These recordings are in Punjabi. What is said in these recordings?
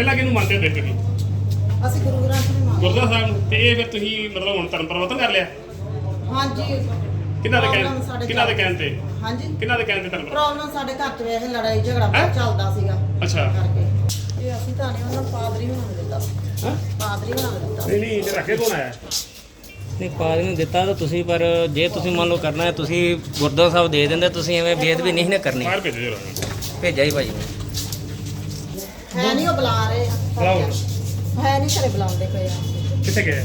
ਪਹਿਲਾਂ ਕਿਹਨੂੰ ਮੰਨਦੇ ਹੁੰਦੇ ਸੀ ਤੁਸੀਂ? ਅਸੀਂ ਗੁਰੂ ਗ੍ਰੰਥ ਨੂੰ ਮੰਨਦੇ ਗੁਰਦੁਆਰਾ ਸਾਹਿਬ ਨੂੰ। ਤੇ ਇਹ ਫਿਰ ਤੁਸੀਂ ਮਤਲਬ ਹੁਣ ਧਰਮ ਪਰਿਵਰਤਨ ਕਰ ਲਿਆ? ਹਾਂਜੀ। ਕਿਹਨਾਂ ਦੇ Problem ਕਹਿਣ ਸਾਡੇ ਕਿਹਨਾਂ ਦੇ ਕਹਿਣ ਤੇ? ਹਾਂਜੀ। ਕਿਹਨਾਂ ਦੇ ਕਹਿਣ ਤੇ ਧਰਮ ਪਰਿਵਰਤਨ? ਪ੍ਰੋਬਲਮ ਸਾਡੇ ਘਰ 'ਚ ਵੇਖ ਲੜਾਈ ਝਗੜਾ ਹੈਂ? ਬਹੁਤ ਚੱਲਦਾ ਸੀਗਾ। ਅੱਛਾ। ਕਰਕੇ। ਇਹ ਅਸੀਂ ਤਾਂ ਨਹੀਂ ਉਹਨਾਂ ਪਾਦਰੀ ਬਣਾ ਕੇ ਦਿੱਤਾ। ਹਾਂ? ਪਾਦਰੀ ਬਣਾ ਦਿੱਤਾ। ਨਹੀਂ ਨਹੀਂ ਤੇ ਰੱਖੇ ਕੌਣ ਆਇਆ? ਨਹੀਂ ਪਾਦ ਨੂੰ ਦਿੱਤਾ ਤਾਂ ਤੁਸੀਂ ਪਰ ਜੇ ਤੁਸੀਂ ਮੰਨ ਲਓ ਕਰਨਾ ਹੈ ਤੁਸੀਂ ਗੁਰਦੁਆਰਾ ਸਾਹਿਬ ਦੇ ਦਿੰਦੇ ਤੁਸੀਂ ਐਵੇਂ ਬੇਅਦਬੀ ਨਹੀਂ ਨਾ ਕਰਨੀ। ਬਾਹਰ ਭੇਜੋ ਜਰਾ। ਭੇਜਿਆ ਹੀ ਭਾਈ ਹੈ ਨਹੀਂ ਉਹ ਬੁਲਾ ਰਹੇ ਆ। ਬੁਲਾਓ। ਹੈ ਨਹੀਂ ਘਰੇ ਬੁਲਾਉਂਦੇ ਪਏ ਆ। ਕਿੱਥੇ ਗਏ?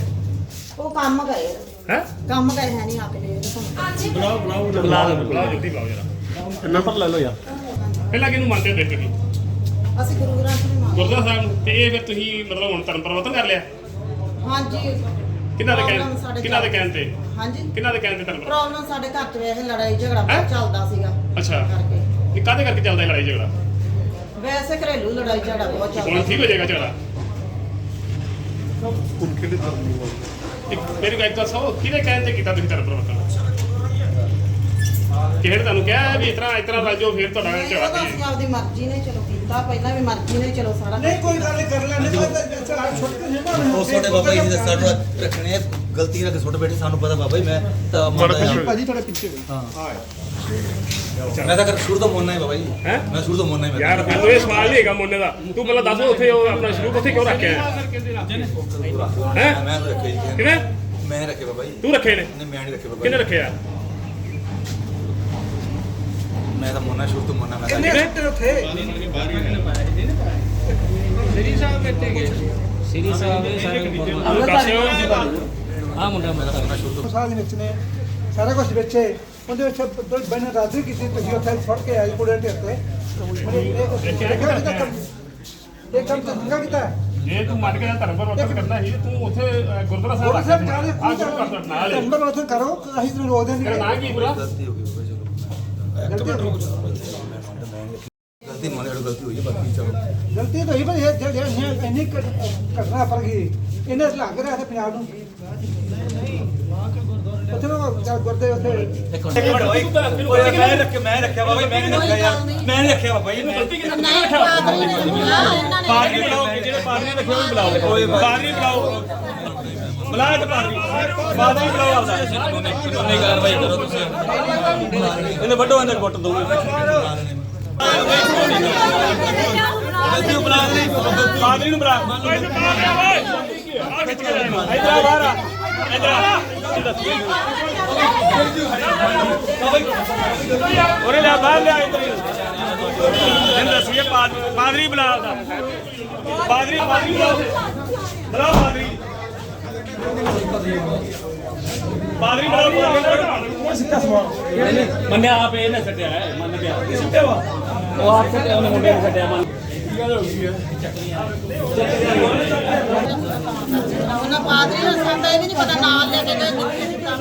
ਉਹ ਕੰਮ ਗਏ। ਹੈ? ਕੰਮ ਗਏ ਹੈ ਨਹੀਂ ਆ ਕੇ ਦੇ ਤੁਹਾਨੂੰ ਬੁਲਾਓ ਬੁਲਾਓ ਬੁਲਾ ਦਿਓ। ਬੁਲਾਓ ਜਲਦੀ ਬੁਲਾਓ ਜਰਾ। ਨੰਬਰ ਲੈ ਲਓ ਯਾਰ। ਪਹਿਲਾਂ ਕਿਹਨੂੰ ਮੰਨਦੇ ਹੁੰਦੇ ਤੁਸੀਂ? ਅਸੀਂ ਗੁਰੂ ਗ੍ਰੰਥ ਨੂੰ ਮੰਨਦੇ ਗੁਰਦੁਆਰਾ ਸਾਹਿਬ ਨੂੰ। ਤੇ ਇਹ ਫਿਰ ਤੁਸੀਂ ਮਤਲਬ ਹੁਣ ਧਰਮ ਪਰਿਵਰਤਨ ਕਰ ਲਿਆ? ਹਾਂਜੀ। ਕਿਹਨਾਂ ਦੇ Problem ਕਹਿਣ ਕਿਹਨਾਂ ਦੇ ਕਹਿਣ ਤੇ? ਹਾਂਜੀ। ਕਿਹਨਾਂ ਦੇ ਕਹਿਣ ਤੇ ਧਰਮ ਪਰਿਵਰਤਨ? ਪ੍ਰੋਬਲਮ ਸਾਡੇ ਘਰ 'ਚ ਵੇਖ ਲੜਾਈ ਝਗੜਾ ਹੈਂ? ਬਹੁਤ ਚੱਲਦਾ ਸੀਗਾ। ਅੱਛਾ। ਕਰਕੇ। ਇਹ ਕਾਹਦੇ ਕਰਕੇ ਚੱਲਦਾ ਇਹ ਲੜਾਈ ਝਗੜਾ? ਵੈਸੇ ਘਰੇਲੂ ਲੜਾਈ ਝਗੜਾ ਬਹੁਤ ਹੁਣ ਚੱਲਦਾ ਠੀਕ ਹੋ ਜਾਏਗਾ ਝਗੜਾ। ਇੱਕ ਮੇਰੀ ਗੱਲ ਤਾਂ ਸੋ ਕਿਹਦੇ ਕਹਿਣ ਤੇ ਕੀਤਾ ਤੁਸੀਂ ਧਰਮ ਪਰਿਵਰਤਨ? ਕਿਹੜੇ ਤੁਹਾਨੂੰ ਕਿਹਾ ਵੀ ਇਤਨਾ ਇਤਨਾ ਰਾਜੋ ਫਿਰ ਤੁਹਾਡਾ ਨਹੀਂ, ਝਗੜਾ ਉਹ ਤਾਂ ਨਹੀਂ ਅਸੀਂ ਆਪਦੀ ਮਰਜ਼ੀ ਨੇ ਚਲੋ ਕੀਤਾ ਪਹਿਲਾਂ ਵੀ ਮਰਜ਼ੀ ਨੇ ਚਲੋ ਸਾਰਾ ਨਹੀਂ ਕੋਈ ਗੱਲ ਨਹੀਂ ਕਰ ਲੈਣੇ ਛੋਟੇ ਜਿਹੇ ਨਾ ਉਹ ਛੋਟੇ ਬਾਬਾ ਜੀ ਦੇ ਸਾਡਾ ਰੱਖਣੇ ਆ, ਗਲਤੀ ਨਾਲ ਛੋਟੇ ਬੇਟੇ ਸਾਨੂੰ ਪਤਾ ਬਾਬਾ ਜੀ ਮੈਂ ਤਾਂ ਮੰਨਦਾ ਹਾਂ। ਭਾਜੀ ਥੋੜੇ ਪਿੱਛੇ ਹਾਂ। ਮੈਂ ਤਾਂ ਕਰ ਸ਼ੁਰੂ ਤੋਂ ਮੰਨਣਾ ਹੈ ਬਾਬਾ ਜੀ। ਹੈਂ? ਮੈਂ ਸ਼ੁਰੂ ਤੋਂ ਮੰਨਣਾ ਹੈ ਯਾਰ ਮੈਨੂੰ ਇਹ ਸਵਾਲ ਨਹੀਂ ਹੈਗਾ ਮੁੰਡੇ ਦਾ। ਤੂੰ ਪਹਿਲਾਂ ਦੱਸ ਉੱਥੇ ਉਹ ਆਪਣਾ ਸ਼ੁਰੂ ਉੱਥੇ ਕਿਉਂ ਰੱਖਿਆ ਹੈ? ਮੈਂ ਮੈਂ ਤਾਂ ਰੱਖੇ ਜੀ ਕਿਵੇਂ? ਮੈਂ ਰੱਖੇ ਬਾਬਾ ਜੀ। ਤੂੰ ਰੱਖੇ ਨੇ? ਨਹੀਂ ਮੈਂ ਨਹੀਂ ਰੱਖੇ ਬਾਬਾ ਕਿਹਨੇ ਜੀ। ਰੱਖਿਆ? ਮੈਂ ਤਾਂ ਮੰਨਣਾ ਸ਼ੁਰੂ ਤੋਂ ਮੰਨਣਾ ਮੈਂ ਤਾਂ। ਉੱਥੇ? ਸ੍ਰੀ ਸਾਹਿਬ ਇਹ ਸਾਰੇ ਤੂੰ ਦੱਸ ਆ ਮੁੰਡਾ ਮੈਂ ਤਾਂ ਮੰਨਣਾ ਸ਼ੁਰੂ ਤੋਂ। ਸਾਲ ਦੇ ਵਿੱਚ ਨੇ ਸਾਰਾ ਕੁਝ ਵਿੱਚੇ ਉਹਦੇ ਵਿੱਚ ਬੈਨ ਰਾਜ਼ੀ ਕੀਤੀ ਤੁਸੀਂ ਉੱਥੇ ਫੜ ਕੇ ਆਏ ਕੁੜੇ ਢੇਰ ਤੇ ਇਹ ਕੰਮ? ਤਾਂ ਚੰਗਾ ਕੀਤਾ ਹੈ। ਜੇ ਤੂੰ ਮੰਨ ਕੇ ਧਰਮ ਪਰਿਵਰਤਨ ਕਰਨਾ ਸੀ ਤੂੰ ਉੱਥੇ ਗੁਰਦੁਆਰਾ ਸਾਹਿਬ ਆ ਸ਼ੁਰੂ ਕਰ ਦੇ ਨਾਲ ਹੀ। ਨੰਬਰ ਉੱਥੇ ਕਰੋ ਅਸੀਂ ਰੋਕ ਤੇਰਾ ਦੇਣਗੇ ਨਾਂ ਕੀ ਪੂਰਾ? ਗਲਤੀ ਹੋ ਗਈ ਚਲੋ। ਗਲਤੀ ਮੰਨ ਗਲਤੀ ਹੋਈ ਹੈ ਬਾਕੀ ਚਲੋ। ਗਲਤੀ ਤਾਂ ਹੀ ਪਰ ਇਹ ਜਿਹੜੇ ਇਹ ਇੰਨੀ ਘਟਨਾ ਪਰ ਗਈ। ਇਹਨੇ ਲੱਗ ਰਿਹਾ ਤੇ ਪੰਜਾਬ ਨੂੰ। ਉੱਥੇ ਗੁਰਦੇ ਉੱਥੇ ਮੈਂ ਰੱਖਿਆ ਮੈਂ ਰੱਖਿਆ ਬਾਬਾ ਜੀ ਮੈਂ ਨਹੀਂ ਰੱਖਿਆ ਯਾਰ। ਮੈਂ ਨਹੀਂ ਰੱਖਿਆ ਬਾਬਾ ਜੀ ਮੈਂ ਨੇ ਨੇ ਪਾਦਰੀ ਬੁਲਾਓ ਜਿਹੜੇ ਪਾਦਰੀ ਰੱਖੇ ਉਹ ਬੁਲਾਓ ਪਾਦਰੀ ਬੁਲਾਓ। ਬੁਲਾ ਕੇ ਪਾਦਰੀ ਪਾਦਰੀ ਬੁਲਾਓ ਆਪਦਾ। ਨਹੀਂ ਕਾਰਵਾਈ ਕਰੋ ਤੁਸੀਂ? ਇਹਨੇ ਵੱਡੋ ਅੰਦਰ ਗੁੱਟ ਦੋ ਪਾਦਰੀ ਨੂੰ ਬੁਲਾ ਇਧਰ ਆ ਬਾਹਰ ਆ ਇਧਰ ਆ ਉਹਨੇ ਲਿਆ ਬਾਹਰ ਲਿਆ ਇਧਰ ਇਹਨੂੰ ਦੱਸੀਏ ਪਾਦਰੀ ਬੁਲਾ ਆਪਦਾ ਪਾਦਰੀ ਪਾਦਰੀ ਬੁਲਾਓ ਬੁਲਾਓ ਪਾਦਰੀ ਪਾਦਰੀ ਬੁਲਾਓ ਪਾਦਰੀ ਮੰਨਿਆ ਆਪ ਇਹਨੇ ਛੱਡਿਆ ਹੈ ਮੰਨ ਗਿਆ। ਛੱਡਿਆ ਵਾ। ਉਹ ਆਪ ਛੱਡਿਆ ਉਹਨੇ ਮੁੰਡੇ ਨੂੰ ਛੱਡਿਆ ਮੰਨ ਉਹਨਾਂ ਪਾਦਰੀ ਨੂੰ ਸਾਡਾ ਇਹ ਵੀ ਨਹੀਂ ਪਤਾ ਨਾਲ ਲੈ ਕੇ ਗਏ ਤਾਂ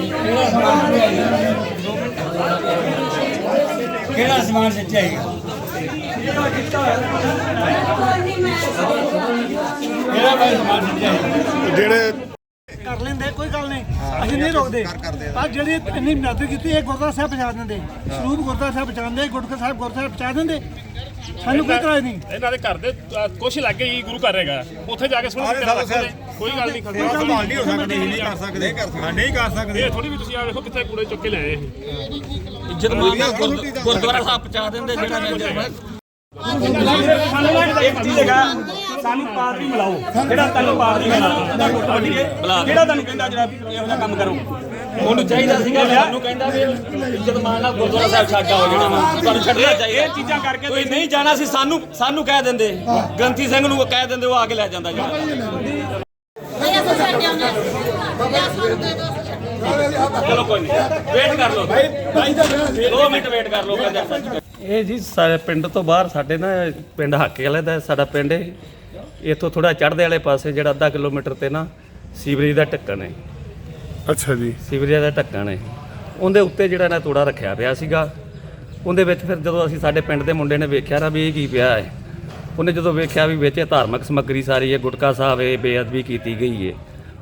ਕਿਹੜਾ ਸਮਾਨ ਸੱਚਾ ਹੈਗਾ ਕਿਹੜਾ ਭਾਈ ਸਮਾਨ ਸੱਚਾ ਹੈਗਾ ਕਰ ਲੈਂਦੇ ਕੋਈ ਗੱਲ ਨਹੀਂ। ਅਸੀਂ ਨਹੀਂ ਰੋਕਦੇ। ਪਰ ਜਿਹੜੀ ਇੰਨੀ ਮਦਦ ਕੀਤੀ ਇਹ ਗੁਰਦੁਆਰਾ ਸਾਹਿਬ ਪਹੁੰਚਾ ਦਿੰਦੇ। ਸਰੂਪ ਗੁਰਦੁਆਰਾ ਸਾਹਿਬ ਪਹੁੰਚਾਉਂਦੇ ਗੁਰਦੁਆਰਾ ਸਾਹਿਬ ਗੁਰਦੁਆਰਾ ਸਾਹਿਬ ਪਹੁੰਚਾ ਦਿੰਦੇ। ਸਾਨੂੰ ਕੋਈ ਇਤਰਾਜ਼ ਨਹੀਂ। ਇਹਨਾਂ ਦੇ ਘਰ ਦੇ ਕੁਛ ਲੱਗੇ ਹੀ ਗੁਰੂ ਘਰ ਹੈਗਾ। ਉੱਥੇ ਜਾ ਕੇ ਸੁਣੋ ਕਿਹੜਾ ਰੱਖਦੇ ਕੋਈ ਗੱਲ ਨਹੀਂ। ਇਹ ਸੰਭਾਲ ਨਹੀਂ। ਹੋ ਸਕਦੀ। ਨਹੀਂ ਕਰ ਸਕਦੇ। ਹਾਂ ਨਹੀਂ ਕਰ ਸਕਦੇ। ਇਹ ਥੋੜੀ ਵੀ ਤੁਸੀਂ ਆ ਵੇਖੋ ਕਿੱਥੇ ਕੂੜੇ ਚੁੱਕ ਕੇ ਲੈ ਆਏ ਇੱਜ਼ਤ ਮਾਨਾ ਗੁਰਦੁਆਰਾ ਸਾਹਿਬ ਪਹੁੰਚਾ ਦਿੰਦੇ ਜਿਹੜਾ ਮੈਂ ਇੱਕ ਚੀਜ਼ ਹੈਗਾ ਸਾਨੂੰ ਪਾਦਰੀ ਮਿਲਾਓ। ਜਿਹੜਾ ਤੁਹਾਨੂੰ ਪਾਦਰੀ ਮਿਲਾਓ ਜਿਹੜਾ ਤੁਹਾਨੂੰ ਕਹਿੰਦਾ ਜਿਹੜਾ ਵੀ ਇਹੋ ਜਿਹਾ ਕੰਮ ਕਰੋ। ਉਹਨੂੰ ਚਾਹੀਦਾ ਸੀਗਾ ਮੈਨੂੰ ਕਹਿੰਦਾ ਵੀ ਇੱਜ਼ਤ ਮਾਨਾ ਗੁਰਦੁਆਰਾ ਸਾਹਿਬ ਛੱਡ ਆਓ ਜਿਹੜਾ ਵਾ। ਤੁਹਾਨੂੰ ਛੱਡਣਾ ਚਾਹੀਦਾ। ਇਹ ਚੀਜ਼ਾਂ ਕਰਕੇ ਕੋਈ ਨਹੀਂ ਜਾਣਾ ਸੀ ਸਾਨੂੰ ਸਾਨੂੰ ਕਹਿ ਦਿੰਦੇ। ਗ੍ਰੰਥੀ ਸਿੰਘ ਨੂੰ ਕਹਿ ਦਿੰਦੇ ਉਹ ਆ ਕੇ ਲੈ ਜਾਂਦਾ ਜਿਹੜਾ ਨਹੀਂ ਅਸੀਂ ਛੱਡਿਆ ਉਹਨੇ ਬੱਬਾ ਸਾਨੂੰ ਦੇ ਦੋ ਅਸੀਂ ਛੱਡਿਆ ਚਲੋ ਕੋਈ ਨਹੀਂ। ਵੇਟ ਕਰ ਲਓ। ਭਾਈ 2 ਮਿੰਟ ਵੇਟ ਕਰ ਲਓ ਕਹਿੰਦੇ ਸੱਚ ਇਹ ਜੀ ਸਾਡੇ ਪਿੰਡ ਤੋਂ ਬਾਹਰ ਸਾਡੇ ਨਾ ਪਿੰਡ ਹਾਕੇ ਵਾਲੇ ਦਾ ਸਾਡਾ ਪਿੰਡ ਹੈ ਇੱਥੋਂ ਥੋੜਾ ਚੜ੍ਹਦੇ ਵਾਲੇ ਪਾਸੇ ਜਿਹੜਾ ਅੱਧਾ ਕਿਲੋਮੀਟਰ ਤੇ ਨਾ ਸੀਵਰੇਜ ਦਾ ਢੱਕਣ ਹੈ। ਅੱਛਾ ਜੀ। ਸੀਵਰੇਜ ਦਾ ਢੱਕਣ ਹੈ। ਉਹਦੇ ਉੱਤੇ ਜਿਹੜਾ ਨਾ ਤੋੜਾ ਰੱਖਿਆ ਪਿਆ ਸੀਗਾ। ਉਹਦੇ ਵਿੱਚ ਫਿਰ ਜਦੋਂ ਅਸੀਂ ਸਾਡੇ ਪਿੰਡ ਦੇ ਮੁੰਡੇ ਨੇ ਵੇਖਿਆ ਨਾ ਵੀ ਇਹ ਕੀ ਪਿਆ ਹੈ ਉਹਨੇ ਜਦੋਂ ਵੇਖਿਆ ਵੀ ਵਿੱਚ ਇਹ ਧਾਰਮਿਕ ਸਮੱਗਰੀ ਸਾਰੀ ਹੈ ਗੁਟਕਾ ਸਾਹਿਬ ਇਹ ਬੇਅਦਬੀ ਕੀਤੀ ਗਈ ਹੈ।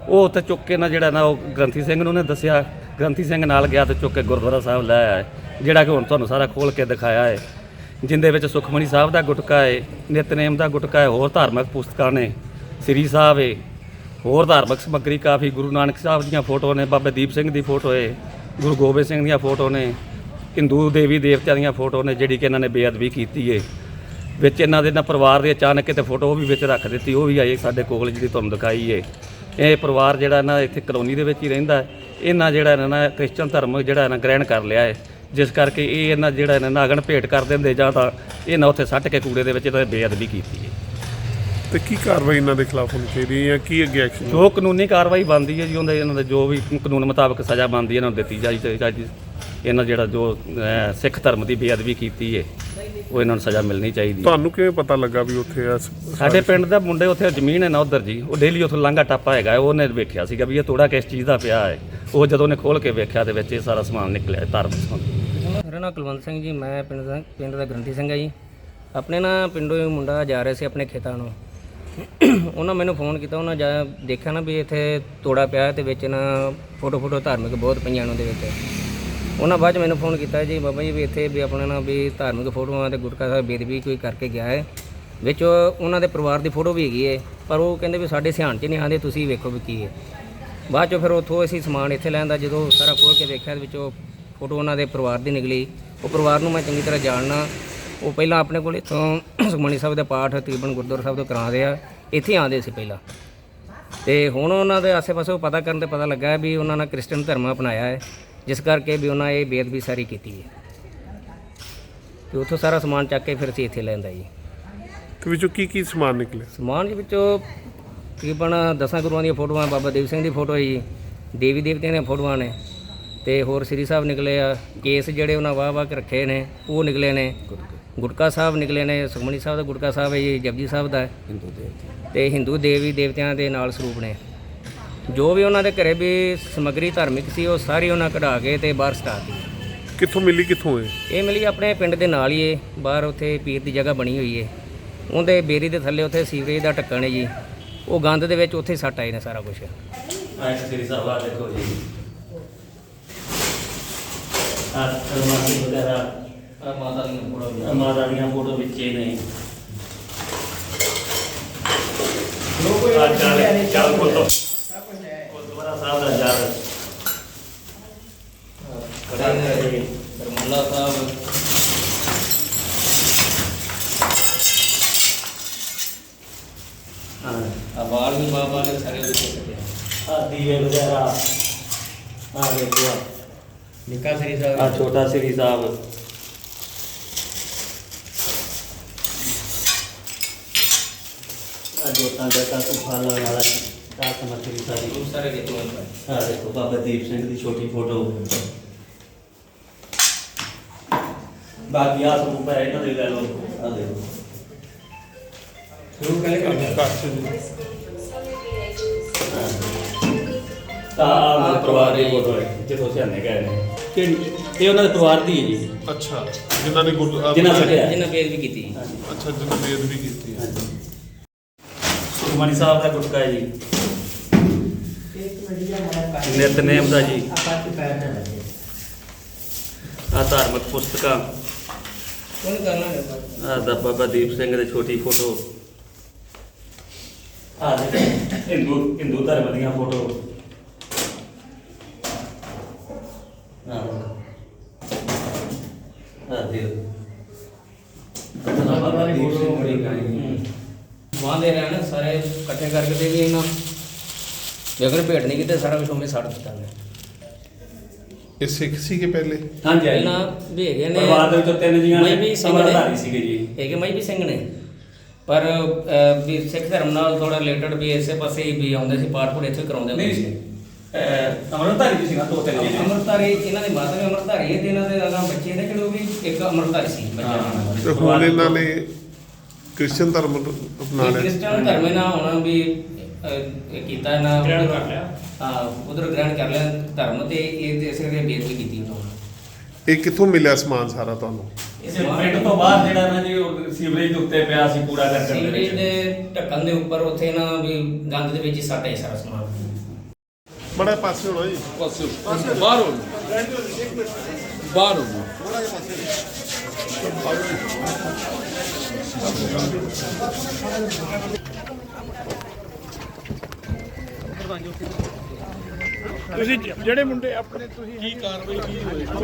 ਉਹ ਉੱਥੇ ਚੁੱਕ ਕੇ ਨਾ ਜਿਹੜਾ ਨਾ ਉਹ ਗ੍ਰੰਥੀ ਸਿੰਘ ਨੂੰ ਉਹਨੇ ਦੱਸਿਆ ਗ੍ਰੰਥੀ ਸਿੰਘ ਨਾਲ ਗਿਆ ਤੇ ਚੁੱਕ ਕੇ ਗੁਰਦੁਆਰਾ ਸਾਹਿਬ ਲੈ ਆਇਆ ਜਿਹੜਾ ਕਿ ਹੁਣ ਤੁਹਾਨੂੰ ਸਾਰਾ ਖੋਲ ਕੇ ਦਿਖਾਇਆ ਹੈ। ਜਿੰਦੇ ਵਿੱਚ ਸੁਖਮਨੀ ਸਾਹਿਬ ਦਾ ਗੁਟਕਾ ਏ, ਨਿਤਨੇਮ ਦਾ ਗੁਟਕਾ ਹੈ ਹੋਰ ਧਾਰਮਿਕ ਪੁਸਤਕਾਂ ਨੇ, ਸ੍ਰੀ ਸਾਹਿਬ ਏ, ਹੋਰ ਧਾਰਮਿਕ ਸਮੱਗਰੀ ਕਾਫੀ, ਗੁਰੂ ਨਾਨਕ ਸਾਹਿਬ ਦੀਆਂ ਫੋਟੋ ਨੇ, ਬਾਬੇ ਦੀਪ ਸਿੰਘ ਦੀ ਫੋਟੋ ਏ, ਗੁਰੂ ਗੋਬਿੰਦ ਸਿੰਘ ਦੀਆਂ ਫੋਟੋ ਨੇ, ਹਿੰਦੂ ਦੇਵੀ ਦੇਵਤਿਆਂ ਦੀਆਂ ਫੋਟੋ ਨੇ, ਜਿਹੜੀ ਕਿ ਇਹਨਾਂ ਨੇ ਬੇਅਦਬੀ ਕੀਤੀ ਹੈ ਵਿੱਚ ਇਹਨਾਂ ਦੇ ਨਾ ਪਰਿਵਾਰ ਦੇ ਅਚਾਨਕ ਕਿਤੇ ਫੋਟੋ ਉਹ ਵੀ ਵਿੱਚ ਰੱਖ ਦਿੱਤੀ, ਉਹ ਵੀ ਆਈ ਸਾਡੇ ਕੋਲ ਜਿਹੜੀ ਤੁਹਾਨੂੰ ਦਿਖਾਈ ਹੈ ਇਹ ਪਰਿਵਾਰ ਜਿਹੜਾ ਨਾ ਇੱਥੇ ਕਲੋਨੀ ਦੇ ਵਿੱਚ ਹੀ ਰਹਿੰਦਾ, ਇਹਨਾਂ ਜਿਹੜਾ ਇਹਨਾਂ ਨੇ ਕ੍ਰਿਸਚਨ ਧਰਮ ਜਿਹੜਾ ਇਹਨਾਂ ਗ੍ਰਹਿਣ ਕਰ ਲਿਆ ਹੈ ਜਿਸ ਕਰਕੇ ਇਹ ਇਹਨਾਂ ਜਿਹੜਾ ਇਹਨਾਂ ਨਾ ਅਗਨ ਭੇਟ ਕਰ ਦਿੰਦੇ ਜਾਂ ਤਾਂ ਇਹਨਾਂ ਉੱਥੇ ਸੱਟ ਕੇ ਕੂੜੇ ਦੇ ਵਿੱਚ ਇਹਨਾਂ ਨੇ ਬੇਅਦਬੀ ਕੀਤੀ ਹੈ। ਤੇ ਕੀ ਕਾਰਵਾਈ ਇਹਨਾਂ ਦੇ ਖਿਲਾਫ ਹੋਣੀ ਚਾਹੀਦੀ ਹੈ ਜਾਂ ਕੀ ਅੱਗੇ ਐਕਸ਼ਨ ਜੋ ਕਾਨੂੰਨੀ ਕਾਰਵਾਈ ਬਣਦੀ ਹੈ ਜੀ ਉਹਦੇ ਇਹਨਾਂ ਦੇ ਜੋ ਵੀ ਕਾਨੂੰਨ ਮੁਤਾਬਕ ਸਜ਼ਾ ਬਣਦੀ ਹੈ ਇਹਨਾਂ ਨੂੰ ਦਿੱਤੀ ਜਾਈ ਚਾਹੀਦੀ ਇਹਨਾਂ ਜਿਹੜਾ ਜੋ ਅਹ, ਸਿੱਖ ਧਰਮ ਦੀ ਬੇਅਦਬੀ ਕੀਤੀ ਹੈ ਉਹ ਇਹਨਾਂ ਨੂੰ ਸਜ਼ਾ ਮਿਲਣੀ ਚਾਹੀਦੀ ਹੈ। ਤੁਹਾਨੂੰ ਕਿਵੇਂ ਪਤਾ ਲੱਗਾ ਵੀ ਉੱਥੇ ਆ ਸ- ਸਾਡੇ ਪਿੰਡ ਦਾ ਮੁੰਡੇ ਉੱਥੇ ਜ਼ਮੀਨ ਹੈ ਨਾ ਉਧਰ ਜੀ ਉਹ ਡੇਲੀ ਉੱਥੋਂ ਲਾਂਘਾ ਟਾਪਾ ਹੈਗਾ ਉਹਨੇ ਵੇਖਿਆ ਸੀਗਾ ਵੀ ਇਹ ਤੋੜਾ ਕਿਸ ਚੀਜ਼ ਦਾ ਪਿਆ ਹੈ। ਉਹ ਜਦੋਂ ਉਹਨੇ ਖੋਲ ਕੇ ਵੇਖਿਆ ਤੇ ਵਿੱਚ ਇਹ ਸਾਰਾ ਸਮਾਨ ਨਿਕਲਿਆ ਧਾਰਮਿਕ ਸਮਾਨ। ਨਾਮ ਕੁਲਵੰਤ ਸਿੰਘ ਜੀ, ਮੈਂ ਪਿੰਡ ਦਾ ਪਿੰਡ ਦਾ ਗਰੰਟੀ ਸਿੰਘ ਹੈ ਜੀ। ਆਪਣੇ ਨਾ ਪਿੰਡੋਂ ਹੀ ਮੁੰਡਾ ਜਾ ਰਿਹਾ ਸੀ ਆਪਣੇ ਖੇਤਾਂ ਨੂੰ। ਉਹਨਾਂ ਮੈਨੂੰ ਫੋਨ ਕੀਤਾ, ਉਹਨਾਂ ਜਾ ਦੇਖਿਆ ਨਾ ਵੀ ਇੱਥੇ ਤੋੜਾ ਪਿਆ ਹੈ ਤੇ ਵਿੱਚ ਨਾ ਫੋਟੋ ਫੋਟੋ ਧਾਰਮਿਕ ਬਹੁਤ ਪਈਆਂ ਨੇ ਉਹਦੇ ਵਿੱਚ। ਉਹਨਾਂ ਬਾਅਦ 'ਚ ਮੈਨੂੰ ਫੋਨ ਕੀਤਾ ਜੀ, ਬਾਬਾ ਜੀ ਵੀ ਇੱਥੇ ਵੀ ਆਪਣੇ ਨਾ ਵੀ ਧਾਰਮਿਕ ਫੋਟੋਆਂ ਤੇ ਗੁਟਕਾ ਸਾਹਿਬ ਬੇਦਬੀ ਕੋਈ ਕਰਕੇ ਗਿਆ ਹੈ। ਵਿੱਚ ਉਹਨਾਂ ਦੇ ਪਰਿਵਾਰ ਦੀ ਫੋਟੋ ਵੀ ਹੈਗੀ ਹੈ, ਪਰ ਉਹ ਕਹਿੰਦੇ ਵੀ ਸਾਡੇ ਸਿਆਣ 'ਚ ਨਹੀਂ ਆਉਂਦੇ, ਤੁਸੀਂ ਵੇਖੋ ਵੀ ਕੀ ਹੈ। ਬਾਅਦ 'ਚੋਂ ਫਿਰ ਉੱਥੋਂ ਅਸੀਂ ਸਮਾਨ ਇੱਥੇ ਲੈਂਦਾ ਜਦੋਂ ਸਾਰਾ ਖੋਲ ਕੇ ਦੇਖਿਆ ਦੇ ਵਿੱਚੋਂ ਫੋਟੋ ਉਹਨਾਂ ਦੇ ਪਰਿਵਾਰ ਦੀ ਨਿਕਲੀ। ਉਹ ਪਰਿਵਾਰ ਨੂੰ ਮੈਂ ਚੰਗੀ ਤਰ੍ਹਾਂ ਜਾਣਨਾ। ਉਹ ਪਹਿਲਾਂ ਆਪਣੇ ਕੋਲ ਇੱਥੋਂ ਸੁਖਮਨੀ ਸਾਹਿਬ ਦੇ ਪਾਠ ਤਕਰੀਬਨ ਗੁਰਦੁਆਰਾ ਸਾਹਿਬ ਤੋਂ ਕਰਾਉਂਦੇ ਆ। ਇੱਥੇ ਆਉਂਦੇ ਸੀ ਪਹਿਲਾਂ। ਤੇ ਹੁਣ ਉਹਨਾਂ ਦੇ ਆਸੇ-ਪਾਸੇ ਪਤਾ ਕਰਨ ਤੇ ਪਤਾ ਲੱਗਾ ਵੀ ਉਹਨਾਂ ਨੇ ਕ੍ਰਿਸਚਨ ਧਰਮ ਅਪਣਾਇਆ ਹੈ। ਜਿਸ ਕਰਕੇ ਵੀ ਉਹਨਾਂ ਇਹ ਬੇਅਦਬੀ ਸਾਰੀ ਕੀਤੀ ਹੈ। ਤੇ ਉੱਥੋਂ ਸਾਰਾ ਸਮਾਨ ਚੱਕ ਕੇ ਫਿਰ ਅਸੀਂ ਇੱਥੇ ਲੈਂਦਾ ਜੀ ਤੇ ਵਿੱਚੋਂ ਕੀ ਕੀ ਸਮਾਨ ਨਿਕਲੇ ਸਮਾਨ ਦੇ ਵਿੱਚੋਂ ਤਕਰੀਬਨ ਦਸਾਂ ਗੁਰੂਆਂ ਦੀਆਂ ਫੋਟੋਆਂ ਬਾਬਾ ਦੀਪ ਸਿੰਘ ਦੀ ਫੋਟੋ ਹੈ ਜੀ ਦੇਵੀ ਦੇਵਤਿਆਂ ਦੀਆਂ ਫੋਟੋਆਂ ਨੇ। ਤੇ ਹੋਰ ਸ੍ਰੀ ਸਾਹਿਬ ਨਿਕਲੇ ਆ। ਕੇਸ ਜਿਹੜੇ ਉਹਨਾਂ ਵਾਹ ਵਾਹ ਕੇ ਰੱਖੇ ਨੇ ਉਹ ਨਿਕਲੇ ਨੇ। ਗੁਟਕਾ ਸਾਹਿਬ ਨਿਕਲੇ ਨੇ ਸੁਖਮਨੀ ਸਾਹਿਬ ਦਾ ਗੁਟਕਾ ਸਾਹਿਬ ਹੈ ਜੀ ਜਪਜੀ ਸਾਹਿਬ ਦਾ। ਹਿੰਦੂ ਦੇਵਤੇ ਤੇ ਹਿੰਦੂ ਦੇਵੀ ਦੇਵਤਿਆਂ ਦੇ ਨਾਲ ਸਰੂਪ ਨੇ। ਜੋ ਵੀ ਉਹਨਾਂ ਦੇ ਘਰੇ ਵੀ ਸਮੱਗਰੀ ਧਾਰਮਿਕ ਸੀ ਉਹ ਸਾਰੀ ਉਹਨਾਂ ਕਢਾ ਕੇ ਤੇ ਬਾਹਰ ਸਟਾਤੀ ਕਿੱਥੋਂ ਮਿਲੀ ਕਿੱਥੋਂ ਹੈ ਇਹ ਮਿਲੀ ਆਪਣੇ ਪਿੰਡ ਦੇ ਨਾਲ ਹੀ ਏ ਬਾਹਰ ਉੱਥੇ ਪੀਰ ਦੀ ਜਗ੍ਹਾ ਬਣੀ ਹੋਈ ਏ। ਉਹਦੇ ਬੇਰੀ ਦੇ ਥੱਲੇ ਉੱਥੇ ਸੀਵਰੇਜ ਦਾ ਢੱਕਣ ਹੈ ਜੀ। ਉਹ ਗੰਦ ਦੇ ਵਿੱਚ ਉੱਥੇ ਸੱਟ ਆਏ ਨੇ ਸਾਰਾ ਕੁਝ ਆਇਤ ਸ੍ਰੀ ਸਾਹਿਬ ਆ ਦੇਖੋ ਜੀ। ਆ ਅਲਮਾਰੀ ਵਗੈਰਾ ਮਾਤਾ ਦੀਆਂ ਫੋਟੋ ਮਾਤਾ ਦੀਆਂ ਫੋਟੋ ਵਿੱਚ ਹੀ ਨੇ। ਆ ਚੱਲ ਚੱਲ ਫੋਟੋ ਗੁਰਦੁਆਰਾ ਸਾਹਿਬ ਦਾ ਜਲ। ਰਮੋਲਾ ਸਾਹਿਬ ਹਾਂ ਆਵਾਲ ਵੀ ਬਾਬਾ ਦੇ ਸਾਰੇ ਵਿੱਚ ਸੱਟੇ ਆ ਦੀਵੇ ਵਗੈਰਾ ਆ ਦੇਖੋ ਆ ਨਿੱਕਾ ਸ੍ਰੀ ਆ। ਸਾਹਿਬ ਛੋਟਾ ਸ੍ਰੀ ਸਾਹਿਬ ਆ ਜੋਤਾਂ ਦਾ ਕਾ ਸੁਖਾਲਾ ਵਾਲਾ ਕਾ ਸਮਰਥੀ ਸਾਰੀ। ਉਹ ਸਾਰੇ ਜਿੱਤੋਂ ਆ ਦੇਖੋ ਬਾਬਾ ਦੀਪ ਸਿੰਘ ਦੀ ਛੋਟੀ ਫੋਟੋ ਬਾਕੀ ਆ ਸਰੂਪ ਹੈ ਇਹਨਾਂ ਦੇ ਲੈ ਲਓ। ਆ ਦੇਖੋ। ਸ਼ੁਰੂ ਕਰੇ ਤਾਂ ਆਹ ਪਰਿਵਾਰ ਦੀ ਫੋਟੋ ਹੈ ਸਿਆਣੇ ਗਏ ਨੇ। ਕਿਹੜੀ? ਇਹ ਉਹਨਾਂ ਦੇ ਪਰਿਵਾਰ ਦੀ ਹੈ ਜੀ। ਅੱਛਾ ਜਿਨ੍ਹਾਂ ਨੇ ਗੁਰੂ ਜਿਨ੍ਹਾਂ ਜਿੰਨਾ ਬੇਦ ਵੀ ਕੀਤੀ। ਅੱਛਾ ਜਿਨ੍ਹਾਂ ਨੇ ਬੇਅਦਬੀ ਕੀਤੀ ਹੈ। ਸੁਖਮਨੀ ਸਾਹਿਬ ਦਾ ਗੁਟਕਾ ਹੈ ਜੀ। ਨਿਤਨੇਮ ਦਾ ਜੀ। ਆ ਧਾਰਮਿਕ ਪੁਸਤਕਾਂ। ਕੌਣ ਕਰਨਾ ਹੈ ਆ ਦਾ ਬਾਬਾ ਦੀਪ ਸਿੰਘ ਦੀ ਛੋਟੀ ਫੋਟੋ। ਆ ਦੇਖੋ ਹਿੰਦੂ ਹਿੰਦੂ ਧਰਮ ਦੀਆਂ ਫੋਟੋ। ਦੇ ਬਾਬਾ ਸਿੰਘ ਦੀ ਗਾਈ ਵਾਂ ਦੇ ਰਹਿਣ ਸਾਰੇ ਇਕੱਠੇ ਕਰਕੇ ਦੇ ਵੀ ਇਹਨਾਂ ਜੇਕਰ ਭੇਟ ਨਹੀਂ ਕੀਤੇ ਸਾਰਾ ਕੁਝ ਉਹਨੇ ਛੱਡ ਦਿੱਤਾ ਨੇ ਇਹ ਸਿੱਖ ਸੀਗੇ ਪਹਿਲੇ? ਹਾਂਜੀ ਪਹਿਲਾਂ ਵੀ ਹੈਗੇ ਨੇ। ਪਰਿਵਾਰ ਦੇ ਵਿੱਚੋਂ ਤਿੰਨ ਜੀਆਂ ਮਈ ਵੀ ਸਿੰਘ ਨੇ ਅਮਰਧਾਰੀ ਸੀਗੇ ਜੀ। ਹੈਗੇ ਮਈ ਵੀ ਸਿੰਘ ਨੇ। ਪਰ ਵੀ ਸਿੱਖ ਧਰਮ ਨਾਲ ਥੋੜਾ ਰਿਲੇਟਡ ਵੀ ਇਸੇ ਪਾਸੇ ਹੀ ਵੀ ਆਉਂਦੇ ਸੀ ਪਾਠ ਪੂਠ ਇੱਥੇ ਕਰਾਉਂਦੇ ਹੁੰਦੇ ਸੀ ਅਮਰਧਾਰੀ ਸੀ ਨਾ ਦੋ ਤਿੰਨ ਜੀ ਅਮਰਤਾਰੀ ਇਹਨਾਂ ਦੀ ਮਾਤਾ ਵੀ ਅਮਰਤਾਰੀ ਹੈ ਤੇ ਇਹਨਾਂ ਦੇ ਅਗਾਂਹ ਬੱਚੇ ਨੇ ਉਹ ਵੀ ਇੱਕ ਅਮਰਤਾਰੀ ਸੀ ਬੱਚਾ ਹਾਂ। ਤੇ ਹੁਣ ਇਹਨਾਂ ਨੇ ਕ੍ਰਿਸਚਨ ਧਰਮ ਅਪਣਾ ਲਿਆ। ਕ੍ਰਿਸਚਨ ਧਰਮ ਨਾਲ ਹੁਣ ਵੀ ਅਹ, ਇਹ ਕੀਤਾ ਨਾ ਗ੍ਰਹਿਣ ਕਰ ਲਿਆ। ਹਾਂ ਉਧਰ ਗ੍ਰਹਿਣ ਕਰ ਲਿਆ ਧਰਮ ਤੇ ਇਹ ਦੇ ਇਸੇ ਦੇ ਬੇਇੱਜ਼ਤੀ ਕੀਤੀ ਉਹਨਾਂ ਨੇ। ਇਹ ਕਿੱਥੋਂ ਮਿਲਿਆ ਸਮਾਨ ਸਾਰਾ ਤੁਹਾਨੂੰ? ਇਸ ਪਿੰਡ ਤੋਂ ਬਾਹਰ ਜਿਹੜਾ ਨਾ ਜੀ ਉਹ ਸੀਵਰੇਜ ਦੇ ਉੱਤੇ ਪਿਆ ਸੀ ਕੂੜਾ ਕਰਕਟ ਦੇ ਸੀਵਰੇਜ ਵਿੱਚ। ਦੇ ਢੱਕਣ ਦੇ ਉੱਪਰ ਉੱਥੇ ਨਾ ਵੀ ਗੰਦ ਦੇ ਵਿੱਚ ਹੀ ਸੱਟ ਹੈ ਸਾਰਾ ਸਮਾਨ। ਬੜਾ ਪਾਸੇ ਹੋਣਾ ਜੀ। ਪਾਸੇ ਹੋ ਬਾਹਰ ਹੋ ਬਾਹਰ ਹੋ ਤੁਸੀਂ ਜਿਹੜੇ ਮੁੰਡੇ ਆਪਣੇ ਤੁਸੀਂ ਕੀ ਕਾਰਵਾਈ ਕੀ ਹੋਈ?